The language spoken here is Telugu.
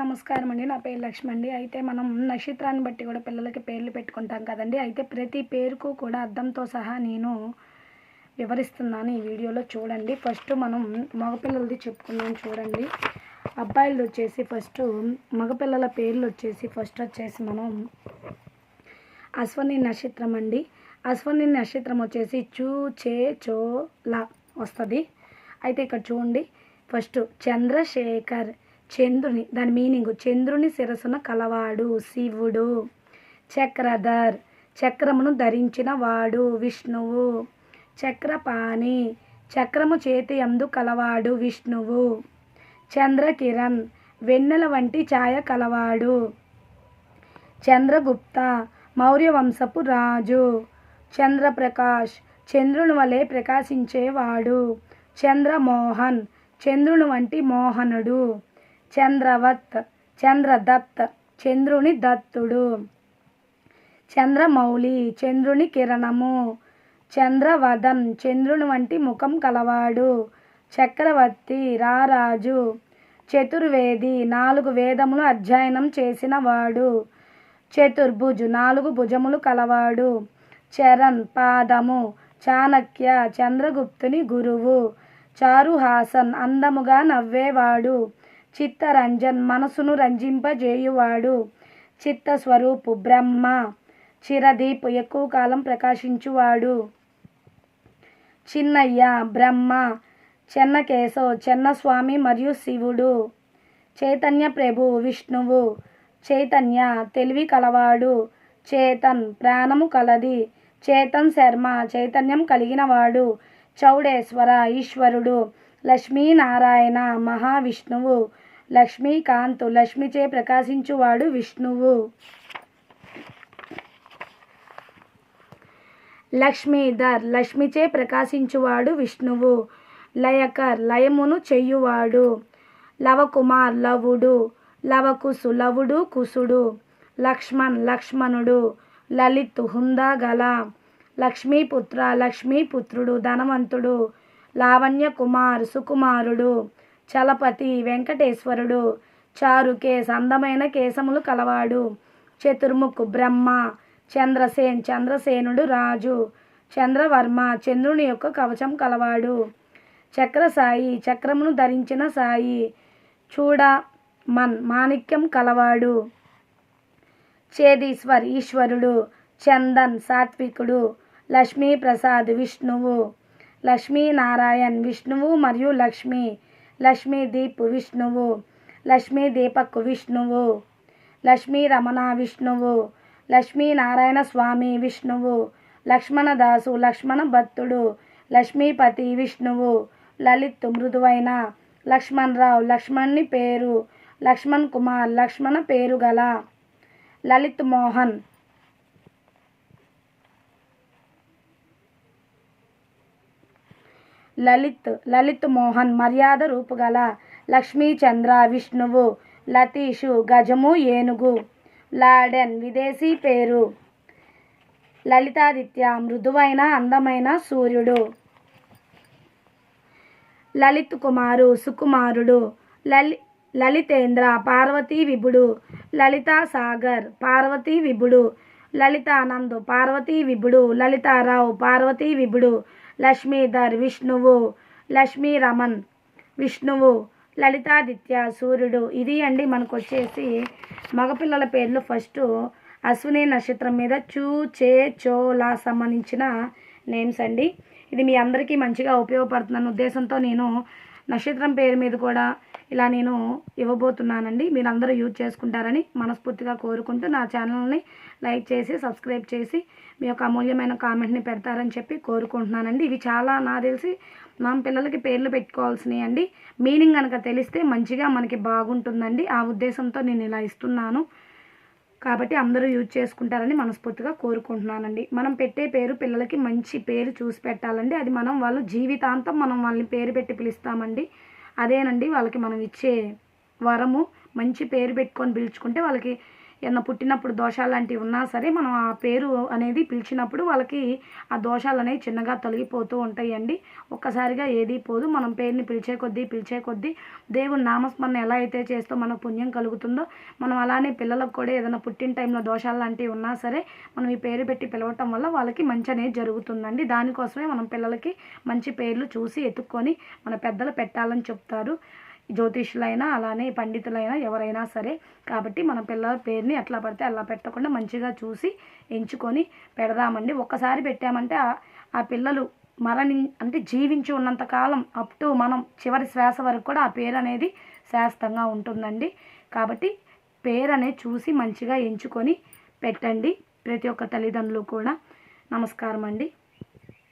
నమస్కారం అండి. నా పేరు లక్ష్మి అండి. అయితే మనం నక్షత్రాన్ని బట్టి కూడా పిల్లలకి పేర్లు పెట్టుకుంటాం కదండి. అయితే ప్రతి పేరుకు కూడా అర్థంతో సహా నేను వివరిస్తున్నాను ఈ వీడియోలో చూడండి. ఫస్ట్ మనం మగపిల్లలది చెప్పుకున్నాం చూడండి. అబ్బాయిలది వచ్చేసి ఫస్ట్ మగపిల్లల పేర్లు వచ్చేసి ఫస్ట్ వచ్చేసి మనం అశ్వని నక్షత్రం అండి. అశ్వని నక్షత్రం వచ్చేసి చూ చే చో లా వస్తుంది. అయితే ఇక్కడ చూడండి. ఫస్ట్ చంద్రశేఖర్ చంద్రుని దాని మీనింగ్ చంద్రుని శిరసున కలవాడు శివుడు చక్రధర్ చక్రమును ధరించిన వాడు విష్ణువు చక్రపాణి చక్రము చేతి అందు కలవాడు విష్ణువు చంద్రకిరణ్ వెన్నెల వంటి ఛాయ కలవాడు చంద్రగుప్త మౌర్య వంశపు రాజు చంద్రప్రకాష్ చంద్రుని వలె ప్రకాశించేవాడు చంద్రమోహన్ చంద్రుని వంటి మోహనుడు చంద్రవత్ చంద్రదత్ చంద్రుని దత్తుడు. చంద్రమౌళి చంద్రుని కిరణము. చంద్రవదన్ చంద్రుని వంటి ముఖం కలవాడు. చక్రవర్తి రారాజు. చతుర్వేది నాలుగు వేదములు అధ్యయనం చేసినవాడు. చతుర్భుజు నాలుగు భుజములు కలవాడు. చరణ్ పాదము. చాణక్య చంద్రగుప్తుని గురువు. చారుహాసన్ అందముగా నవ్వేవాడు. చిత్తరంజన్ మనసును రంజింపజేయువాడు. చిత్తస్వరూపు బ్రహ్మ. చిరదీప్ ఎక్కువ కాలం ప్రకాశించువాడు. చిన్నయ్య బ్రహ్మ. చెన్నకేశవ్ చెన్నస్వామి మరియు శివుడు. చైతన్య ప్రభు విష్ణువు. చైతన్య తెలివి కలవాడు. చేతన్ ప్రాణము కలది. చేతన్ శర్మ చైతన్యం కలిగినవాడు. చౌడేశ్వర ఈశ్వరుడు. లక్ష్మీనారాయణ మహావిష్ణువు. లక్ష్మీకాంత్ లక్ష్మిచే ప్రకాశించువాడు విష్ణువు. లక్ష్మీధర్ లక్ష్మిచే ప్రకాశించువాడు విష్ణువు. లయకర్ లయమును చెయ్యువాడు లవకుమార్ లవుడు. లవకుసు లవుడు కుసుడు. లక్ష్మణ్ లక్ష్మణుడు. లలిత్ హుందా గల లక్ష్మీపుత్ర లక్ష్మీపుత్రుడు ధనవంతుడు. లావణ్య కుమార్ సుకుమారుడు. చలపతి వెంకటేశ్వరుడు చారుకేశ్ అందమైన కేశములు కలవాడు. చతుర్ముఖ్ బ్రహ్మ చంద్రసేన్ చంద్రసేనుడు రాజు చంద్రవర్మ చంద్రుని యొక్క కవచం కలవాడు. చక్రసాయి చక్రమును ధరించిన సాయి చూడ మన్ మాణిక్యం కలవాడు. చేదీశ్వర్ ఈశ్వరుడు చందన్ సాత్వికుడు లక్ష్మీప్రసాద్ విష్ణువు లక్ష్మీనారాయణ్ విష్ణువు మరియు లక్ష్మి లక్ష్మీ దీప్ విష్ణువు లక్ష్మీ దీపక్ విష్ణువు లక్ష్మీ రమణ విష్ణువు లక్ష్మీనారాయణ స్వామి విష్ణువు లక్ష్మణదాసు లక్ష్మణ భక్తుడు లక్ష్మీపతి విష్ణువు లలిత్ మృదువైన లక్ష్మణ్ రావు లక్ష్మణ్ని పేరు లక్ష్మణ్ కుమార్ లక్ష్మణ పేరు గల లలిత్ మోహన్. లలిత్ లలిత్ మోహన్ మర్యాద రూపుగల లక్ష్మీచంద్ర విష్ణువు లతీషు గజము ఏనుగు లాడెన్ విదేశీ పేరు. లలితాదిత్య మృదువైన అందమైన సూర్యుడు. లలిత్ కుమారు సుకుమారుడు. లలి లలితేంద్ర పార్వతీ విభుడు. లలితా సాగర్ పార్వతీ విభుడు. లలితానంద్ పార్వతీ విభుడు. లలితారావు పార్వతీ విభుడు. లక్ష్మీధర్ విష్ణువు లక్ష్మీరమణ్ విష్ణువు లలితాదిత్య సూర్యుడు. ఇది అండి మనకు వచ్చేసి మగపిల్లల పేర్లు. ఫస్ట్ అశ్విని నక్షత్రం మీద చూ చే చోలా సంబంధించిన నేమ్స్ అండి. ఇది మీ అందరికీ మంచిగా ఉపయోగపడుతుందన్న ఉద్దేశంతో నేను నక్షత్రం పేరు మీద కూడా ఇలా నేను ఇవ్వబోతున్నానండి. మీరు అందరూ యూజ్ చేసుకుంటారని మనస్ఫూర్తిగా కోరుకుంటూ నా ఛానల్ని లైక్ చేసి సబ్స్క్రైబ్ చేసి మీ యొక్క అమూల్యమైన కామెంట్ని పెడతారని చెప్పి కోరుకుంటున్నానండి. ఇవి చాలా నా తెలిసి మనం పిల్లలకి పేర్లు పెట్టుకోవాల్సినవి అండి. మీనింగ్ కనుక తెలిస్తే మంచిగా మనకి బాగుంటుందండి. ఆ ఉద్దేశంతో నేను ఇలా ఇస్తున్నాను. కాబట్టి అందరూ యూజ్ చేసుకుంటారని మనస్ఫూర్తిగా కోరుకుంటున్నానండి. మనం పెట్టే పేరు పిల్లలకి మంచి పేరు చూసి పెట్టాలండి. అది మనం వాళ్ళు జీవితాంతం మనం వాళ్ళని పేరు పెట్టి పిలుస్తామండి. అదేనండి వాళ్ళకి మనం ఇచ్చే వరము మంచి పేరు పెట్టుకొని పిలుచుకుంటే వాళ్ళకి ఏమన్నా పుట్టినప్పుడు దోషాలు లాంటివి ఉన్నా సరే మనం ఆ పేరు అనేది పిలిచినప్పుడు వాళ్ళకి ఆ దోషాలు అనేవి చిన్నగా తొలగిపోతూ ఉంటాయండి. ఒక్కసారిగా ఏది పోదు. మనం పేరుని పిలిచే కొద్దీ పిలిచే కొద్దీ దేవుని నామస్మరణ ఎలా అయితే చేస్తూ మనకు పుణ్యం కలుగుతుందో మనం అలానే పిల్లలకు కూడా ఏదైనా పుట్టిన టైంలో దోషాలు లాంటివి ఉన్నా సరే మనం ఈ పేరు పెట్టి పిలవటం వల్ల వాళ్ళకి మంచి అనేది జరుగుతుందండి. దానికోసమే మనం పిల్లలకి మంచి పేర్లు చూసి ఎత్తుక్కొని మన పెద్దలు పెట్టాలని చెప్తారు. జ్యోతిష్యులైనా అలానే పండితులైనా ఎవరైనా సరే కాబట్టి మన పిల్లల పేరుని ఎట్లా పడితే అలా పెట్టకుండా మంచిగా చూసి ఎంచుకొని పెడదామండి. ఒక్కసారి పెట్టామంటే ఆ- పిల్లలు మరణి అంటే జీవించి ఉన్నంత కాలం అప్ టు మనం చివరి శ్వాస వరకు కూడా ఆ పేరు అనేది శాస్త్రంగా ఉంటుందండి. కాబట్టి పేరు అనేది చూసి మంచిగా ఎంచుకొని పెట్టండి. ప్రతి ఒక్క తల్లిదండ్రులు కూడా నమస్కారం అండి